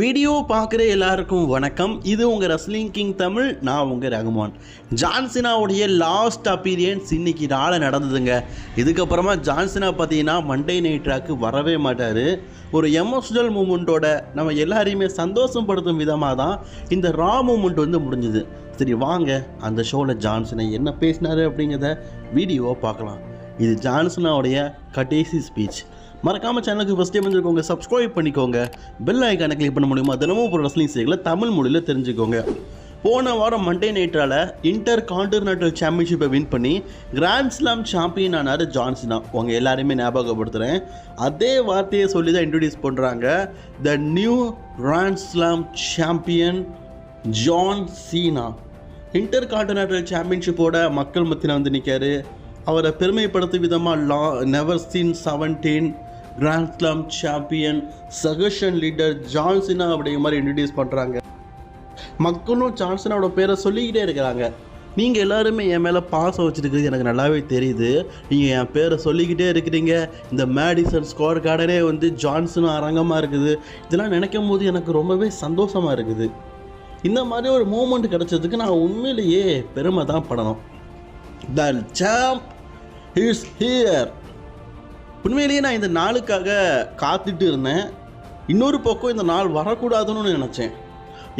Video பார்க்குற எல்லாருக்கும் வணக்கம். இது உங்கள் ரஸ்லிங் கிங் தமிழ் நான் உங்கள் ரகுமான். ஜான்சினாவுடைய லாஸ்ட் அப்பீரியன்ஸ் இன்னைக்கு நாளை நடந்ததுங்க. இதுக்கப்புறமா ஜான்சினா பார்த்தீங்கன்னா மண்டே நைட்ராக்கு வரவே மாட்டார். ஒரு எமோஷனல் மூமெண்ட்டோட நம்ம எல்லாரையுமே சந்தோஷப்படுத்தும் விதமாக தான் இந்த ரா மூமெண்ட் வந்து முடிஞ்சுது. சரி வாங்க. அந்த ஷோவில் ஜான்சனை என்ன பேசினாரு அப்படிங்கிறத வீடியோவை பார்க்கலாம். இது ஜான்சனாவுடைய கடைசி ஸ்பீச் மறக்காம சேனலுக்கு ஃபஸ்ட் டைம் வந்துருக்கோங்க சப்ஸ்கிரைப் பண்ணிக்கோங்க. பெல் ஐக்கானை கிளிக் பண்ண முடியுமா? தினமும் ஒரு ரெஸ்லிங் செய்திகளை தமிழ் மொழியில் தெரிஞ்சுக்கோங்க. போன வாரம் மண்டே நைட்டால் இன்டர் கான்டினென்டல் சாம்பியன்ஷிப்பை வின் பண்ணி கிராண்ட் ஸ்லாம் சாம்பியன் ஆனார் ஜான்சினா உங்கள் எல்லாருமே ஞாபகப்படுத்துகிறேன் அதே வார்த்தையை சொல்லி தான் இன்ட்ரடியூஸ் பண்ணுறாங்க the new grand slam champion John Cena inter continental சாம்பியன்ஷிப்போட மக்கள் மத்தியில் வந்து நிற்காரு அவரை பெருமைப்படுத்தும் விதமாக லா never seen seventeen grand slam champion சகஷன் leader John Cena அப்படிங்கிற மாதிரி இன்ட்ரடியூஸ் பண்ணுறாங்க மக்களும் ஜான்சனோட பேரை சொல்லிக்கிட்டே இருக்கிறாங்க. நீங்கள் எல்லாருமே என் மேலே பாசம் வச்சுருக்கிறது எனக்கு நல்லாவே தெரியுது. நீங்கள் என் பேரை சொல்லிக்கிட்டே இருக்கிறீங்க. இந்த மேடிசன் ஸ்கோர் கார்டனே வந்து ஜான்சனும் அரங்கமாக இருக்குது. இதெல்லாம் நினைக்கும் போது எனக்கு ரொம்பவே சந்தோஷமாக இருக்குது. இந்த மாதிரி ஒரு மூமெண்ட் கிடைச்சதுக்கு நான் உண்மையிலேயே பெருமை தான் படணும். த சாம்ப் இஸ் ஹியர் உண்மையிலேயே நான் இந்த நாளுக்காக காத்துட்டு இருந்தேன். இன்னொரு பக்கம் இந்த நாள் வரக்கூடாதுன்னு நினச்சேன்.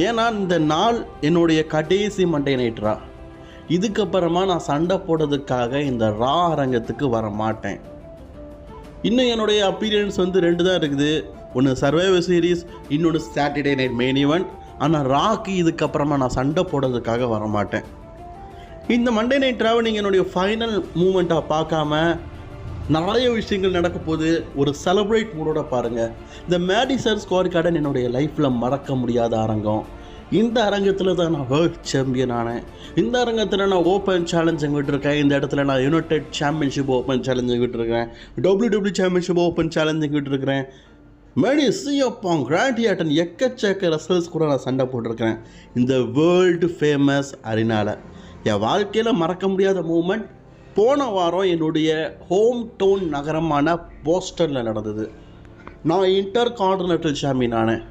ஏன்னா இந்த நாள் என்னுடைய கடைசி மண்டே நைட்ரா. இதுக்கப்புறமா நான் சண்டை போடுறதுக்காக இந்த ரா அரங்கத்துக்கு வர மாட்டேன் இன்னும் என்னுடைய அப்பீரியன்ஸ் வந்து ரெண்டு தான் இருக்குது. ஒன்று சர்வைவர் சீரீஸ் இன்னொன்று சாட்டர்டே நைட் மெயின் ஈவெண்ட் ஆனால் ராக்கு இதுக்கப்புறமா நான் சண்டை போடுறதுக்காக வர மாட்டேன் இந்த மண்டே நைட் ட்ராவலிங் என்னுடைய ஃபைனல் மூமெண்ட்டாக பார்க்காம நிறைய விஷயங்கள் நடக்க போது ஒரு செலப்ரேட் மூடோட பாருங்கள் இந்த மேடிசன் ஸ்கோர் கார்டன் என்னுடைய லைஃப்பில் மறக்க முடியாத அரங்கம். இந்த அரங்கத்தில் தான் நான் வேர்ல்ட் சாம்பியன் ஆனேன். இந்த அரங்கத்தில் நான் ஓப்பன் சேலஞ்ச் விட்டுருக்கேன். இந்த இடத்துல நான் யுனைடெட் சாம்பியன்ஷிப் ஓப்பன் சேலஞ்ச் விட்டுருக்கேன். W W championship open challenge விட்டுருக்கிறேன் மேடி சியப்பாங் கிராண்டியாட்டன் எக்கச்சக்க ரெசல்ஸ் கூட நான் சண்டை போட்டிருக்கிறேன். இந்த வேர்ல்டு ஃபேமஸ் அரினால. என் வாழ்க்கையில் மறக்க முடியாத மூமெண்ட் போன வாரம் என்னுடைய ஹோம் டவுன் நகரமான போஸ்டனில் நடந்தது. நான் இன்டர் கான்டினென்டல் சாம்பியன் ஆனேன்.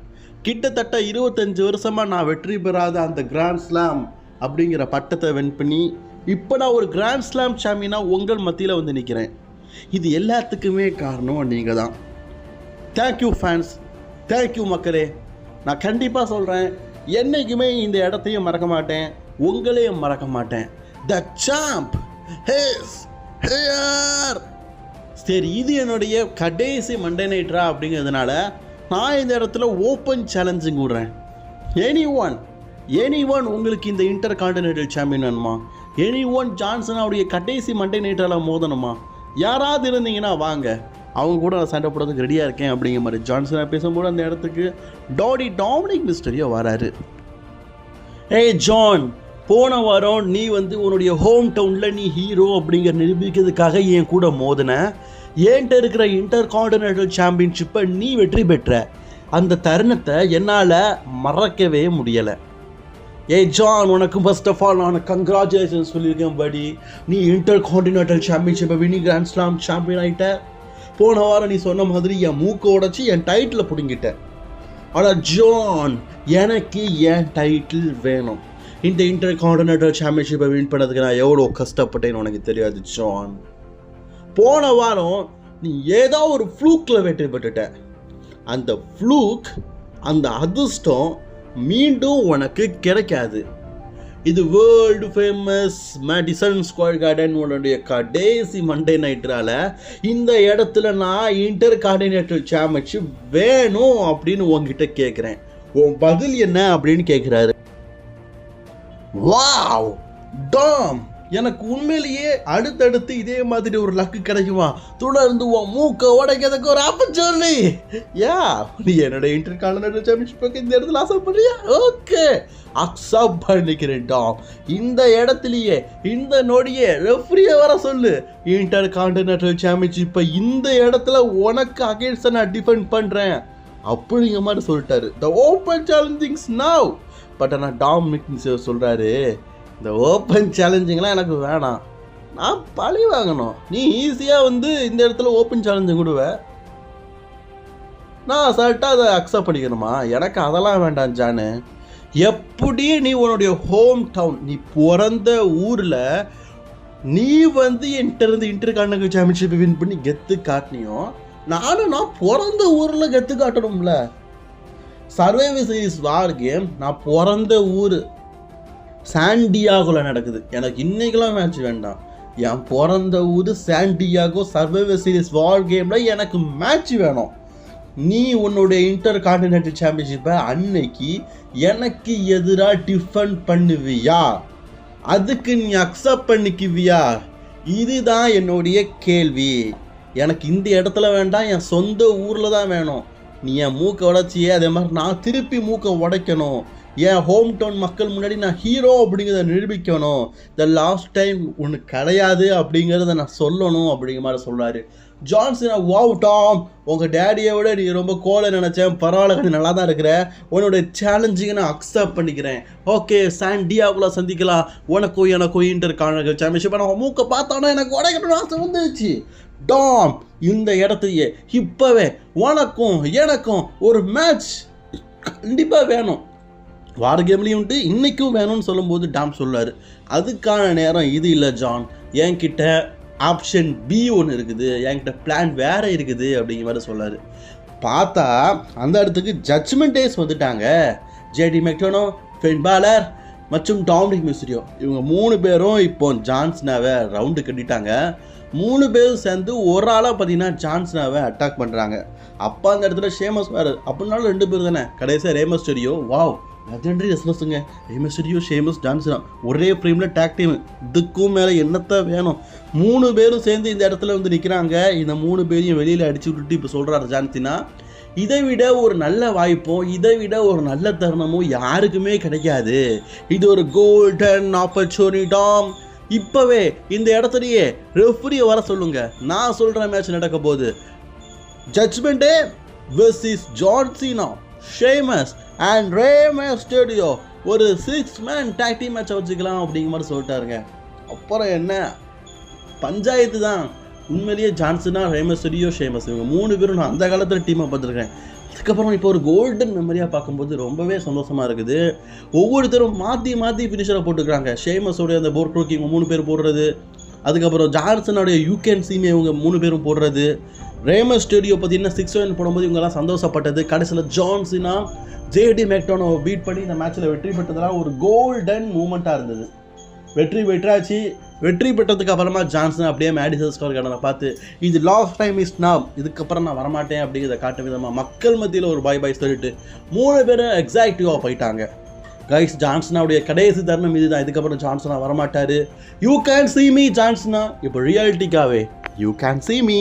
கிட்டத்தட்ட இருபத்தஞ்சி வருஷமாக நான் வெற்றி பெறாத அந்த கிராண்ட் ஸ்லாம் அப்படிங்கிற பட்டத்தை வென் பண்ணி இப்போ நான் ஒரு கிராண்ட் ஸ்லாம் சாம்பியனாக உங்கள் மத்தியில் வந்து நிற்கிறேன் இது எல்லாத்துக்குமே காரணம் நீங்கள் தான். தேங்க்யூ ஃபேன்ஸ் தேங்க்யூ மக்களே. நான் கண்டிப்பாக சொல்கிறேன் என்றைக்குமே இந்த இடத்தையும் மறக்க மாட்டேன் உங்களையும் மறக்க மாட்டேன். The champ is here. சரி இது என்னுடைய கடைசி மண்டே நைட்ரா அப்படிங்கிறதுனால நான் இந்த இடத்துல ஓப்பன் சேலஞ்சிங் விடுறேன் எனி ஒன் எனி ஒன் உங்களுக்கு இந்த இன்டர் கான்டினென்டல் சாம்பியன் வேணுமா? எனி ஒன் ஜான்சன் அவருடைய கடைசி மண்டே நைட்டால் மோதணுமா? யாராவது இருந்தீங்கன்னா வாங்க. அவங்க கூட நான் சண்டை போடுறதுக்கு ரெடியாக இருக்கேன் அப்படிங்கிற மாதிரி ஜான்சனாக பேசும்போது அந்த இடத்துக்கு டாடி டாமினிக் மிஸ்டரியோ வராரு. ஏய் ஜான் போன வாரம் நீ வந்து உன்னுடைய ஹோம் டவுனில் நீ ஹீரோ அப்படிங்கிற நிரூபிக்கிறதுக்காக என் கூட மோதின. ஏன்ட்ட இருக்கிற இன்டர் கான்டினென்டல் சாம்பியன்ஷிப்பை நீ வெற்றி பெற்ற. அந்த தருணத்தை என்னால் மறக்கவே முடியலை. ஏய் ஜான் உனக்கு ஃபர்ஸ்ட் ஆஃப் ஆல் நான் கங்க்ராச்சுலேஷன் சொல்லியிருக்கேன் படி நீ இன்டர் கான்டினென்டல் சாம்பியன்ஷிப்பை வினி கிராண்ட் ஸ்லாம் சாம்பியன் ஆகிட்ட போன வாரம் நீ சொன்ன மாதிரி என் மூக்கை உடச்சி என் டைட்டில் பிடுங்கிட்ட. ஆனால் ஜான் எனக்கு என் டைட்டில் வேணும். இந்த இன்டர் கான்டினென்டல் சாம்பியன்ஷிப்பை வின் பண்ணதுக்கு நான் எவ்வளோ கஷ்டப்பட்டேன்னு உனக்கு தெரியாது ஜான் போன வாரம் நீ ஏதோ ஒரு ஃப்ளூக்கில் வெற்றி பெற்றுட்ட. அந்த ஃப்ளூக் அந்த அதிர்ஷ்டம் மீண்டும் உனக்கு கிடைக்காது. இது world famous Madison square garden உன்னுடைய கடைசி மண்டே நைட்ரால இந்த இடத்துல நான் இன்டர் கார்டினேட்டர் சாம்பியன்ஷிப் வேணும் அப்படின்னு உங்ககிட்ட கேட்குறேன் உன் பதில் என்ன அப்படின்னு கேட்குறாரு வாவ் டாம் எனக்கு உண்மையிலேயே அடுத்தடுத்து இதே மாதிரி ஒரு லக்கு கிடைக்குமா? தொடர்ந்து உன் மூக்க உடைக்கிறதுக்கு ஒரு ஆப்பர்ச்சுனிட்டி யா நீ என்னோட இன்டர் கான்டினென்டல் சாம்பியன்ஷிப்புக்கு இந்த இடத்துல ஆசைப்படுறியா ஓகே அக்செப்ட் பண்ணிக்கிறேன் டாம் இந்த இடத்துலயே இந்த நொடியே ரெஃப்ரியை வர சொல்லு. இன்டர் கான்டினென்டல் சாம்பியன்ஷிப்பை இந்த இடத்துல உனக்கு அகேன்ஸ்டாக நான் டிஃபெண்ட் பண்ணுறேன் அப்படிங்கிற மாதிரி சொல்லிட்டாரு. The open challenges now but ஆனால் டாமினிக் சொல்கிறாரு இந்த ஓப்பன் சேலஞ்சிங்லாம் எனக்கு வேணாம். நான் பழி வாங்கணும். நீ ஈஸியாக வந்து இந்த இடத்துல ஓப்பன் சேலஞ்சிங் கொடுவ. நான் அசால்ட்டாக அதை அக்செப்ட் பண்ணிக்கணுமா? எனக்கு அதெல்லாம் வேண்டாம் ஜானு. எப்படி நீ உன்னுடைய ஹோம் டவுன் நீ பிறந்த ஊரில் நீ வந்து என்கிட்ட இருந்து இன்டர் கான்டினல் சாம்பியன்ஷிப் வின் பண்ணி கெத்து காட்டினியோ? நானும் நான் பிறந்த ஊரில் கெத்து காட்டணும்ல. சர்வைவர் சீரிஸ் வார் கேம் நான் பிறந்த ஊர் சாண்டியாகோவில் நடக்குது. எனக்கு இன்றைக்கெலாம் மேட்ச் வேண்டாம். என் பிறந்த ஊர் சாண்டியாகோ சர்வைவர் சீரிஸ் வார் கேமில் எனக்கு மேட்ச் வேணும். நீ உன்னுடைய இன்டர் கான்டினென்டல் சாம்பியன்ஷிப்பை அன்னைக்கு எனக்கு எதிராக டிஃபன் பண்ணுவியா? அதுக்கு நீ அக்செப்ட் பண்ணிக்குவியா? இதுதான் என்னுடைய கேள்வி. எனக்கு இந்த இடத்துல வேண்டாம் என் சொந்த ஊரில் தான் வேணும். நீ என் மூக்கை உடைச்சியே அதே மாதிரி நான் திருப்பி மூக்கை உடைக்கணும். என் ஹோம் டவுன் மக்கள் முன்னாடி நான் ஹீரோ அப்படிங்கிறத நிரூபிக்கணும். த லாஸ்ட் டைம் ஒன்று கிடையாது அப்படிங்கிறத நான் சொல்லணும் அப்படிங்கிற மாதிரி சொல்கிறாரு ஜான்சனா வாவ் டாம் உங்கள் டேடியை விட நீ ரொம்ப கோலை நினச்சேன். பரவாயில்ல நீ நல்லா தான் இருக்கிற உன்னோட சேலஞ்சிங்கை நான் அக்செப்ட் பண்ணிக்கிறேன். ஓகே சாண்டியாகுள்ள சந்திக்கலாம். உனக்கும் எனக்கும் இன்டர் காணர்கள் சாம்பியன்ஷிப் நான் மூக்கை பார்த்தானா எனக்கு உடைக்கணும்னு ஆசை வந்துச்சு டாம் இந்த இடத்துலயே இப்போவே உனக்கும் எனக்கும் ஒரு மேட்ச் கண்டிப்பாக வேணும். வார கேம்லேயும் உண்டு இன்றைக்கும் வேணும்னு சொல்லும்போது டாம் சொல்லார் அதுக்கான நேரம் இது இல்லை ஜான். என்கிட்ட ஆப்ஷன் பி ஒன்று இருக்குது. என்கிட்ட பிளான் வேறு இருக்குது அப்படிங்கிற மாதிரி சொல்லார் பார்த்தா அந்த இடத்துக்கு ஜட்ஜ்மெண்ட் டேஸ் வந்துட்டாங்க. ஜேடி மெக்டோனோ ஃபென் பாலர் மற்றும் டாமினிக் மிஸ்ரியோ இவங்க மூணு பேரும் இப்போ ஜான்ஸ்னாவை ரவுண்டு கட்டிட்டாங்க. மூணு பேரும் சேர்ந்து ஒரு ஆளாக பார்த்தீங்கன்னா ஜான்ஸ்னாவை அட்டாக் பண்ணுறாங்க அப்போ அந்த இடத்துல ஷேமஸ் வேறு அப்படின்னாலும் ரெண்டு பேர் தானே. கடைசியாக ரேமஸ் ஸ்டுடியோ வாவ் லெஜண்டரி ரெஸ்லர்ஸுங்க ரேமஸ் ஸ்டுடியோ ஷேமஸ் ஜான்சனா ஒரே ஃப்ரேமில் டேக் டீம் இதுக்கும் மேலே என்னத்தை வேணும்? மூணு பேரும் சேர்ந்து இந்த இடத்துல வந்து நிற்கிறாங்க இந்த மூணு பேரையும் வெளியில் அடிச்சு விட்டுட்டு இப்போ சொல்கிறாரு ஜான்சினா. இதை விட ஒரு நல்ல வாய்ப்பும் இதை விட ஒரு நல்ல தருணமும் யாருக்குமே கிடைக்காது. இது ஒரு கோல்டன் ஆப்பர்ச்சுனிட்டாம் இப்போவே இந்த இடத்துலையே ரெஃப்ரியை வர சொல்லுங்க. நான் சொல்கிற மேட்ச் நடக்க போகுது ஜட்ஜ்மெண்ட்டே versus John Cena Sheamus and Remus ஸ்டேடியோ ஒரு சிக்ஸ் மேன் டேக் டீம் மேட்சை வச்சுக்கலாம் அப்படிங்கிற மாதிரி சொல்லிட்டாருங்க. அப்புறம் என்ன? பஞ்சாயத்து தான். உண்மையிலேயே ஜான்சனா ரேமஸ் ஸ்டேடியோ ஷேமஸ் இவங்க மூணு பேரும் நான் அந்த காலத்தில் டீமை பார்த்துருக்கேன். அதுக்கப்புறம் இப்போ ஒரு கோல்டன் மெமரியாக பார்க்கும்போது ரொம்பவே சந்தோஷமாக இருக்குது. ஒவ்வொருத்தரும் மாற்றி மாற்றி ஃபினிஷரை போட்டுக்கிறாங்க. ஷேமஸோடைய அந்த போர் க்ரோக்கி இவங்க மூணு பேர் போடுறது. அதுக்கப்புறம் ஜான்சனுடைய யூகேன் சீமே இவங்க மூணு பேரும் போடுறது. ரேமஸ் ஸ்டுடியோ பார்த்தீங்கன்னா சிக்ஸ் ஒன் போடும்போது இவங்கெல்லாம் சந்தோஷப்பட்டது. கடைசியில் ஜான்சினா ஜேடி மேக்டோனோ பீட் பண்ணி இந்த மேட்ச்சில் வெற்றி பெற்றதெல்லாம் ஒரு கோல்டன் மூமெண்ட்டாக இருந்தது. வெற்றி வெற்றாச்சு வெற்றி பெற்றதுக்கு அப்புறமா ஜான்சன் அப்படியே மேடிசன் ஸ்கோர் கார்டனை பார்த்து இது லாஸ்ட் டைம் இஸ் நான் இதுக்கப்புறம் நான் வரமாட்டேன் அப்படிங்கிறத காட்டும் விதமாக மக்கள் மத்தியில் ஒரு பாய் பாய் சொல்லிட்டு மூணு பேரும் எக்ஸாக்டிவாக போயிட்டாங்க கைஸ் ஜான்சனாவுடைய கடைசி தருணம் இதுதான். இதுக்கப்புறம் ஜான்சனா வரமாட்டார். You can see me John Cena. இப்போ ரியாலிட்டிக்காவே யூ கேன் சி மீ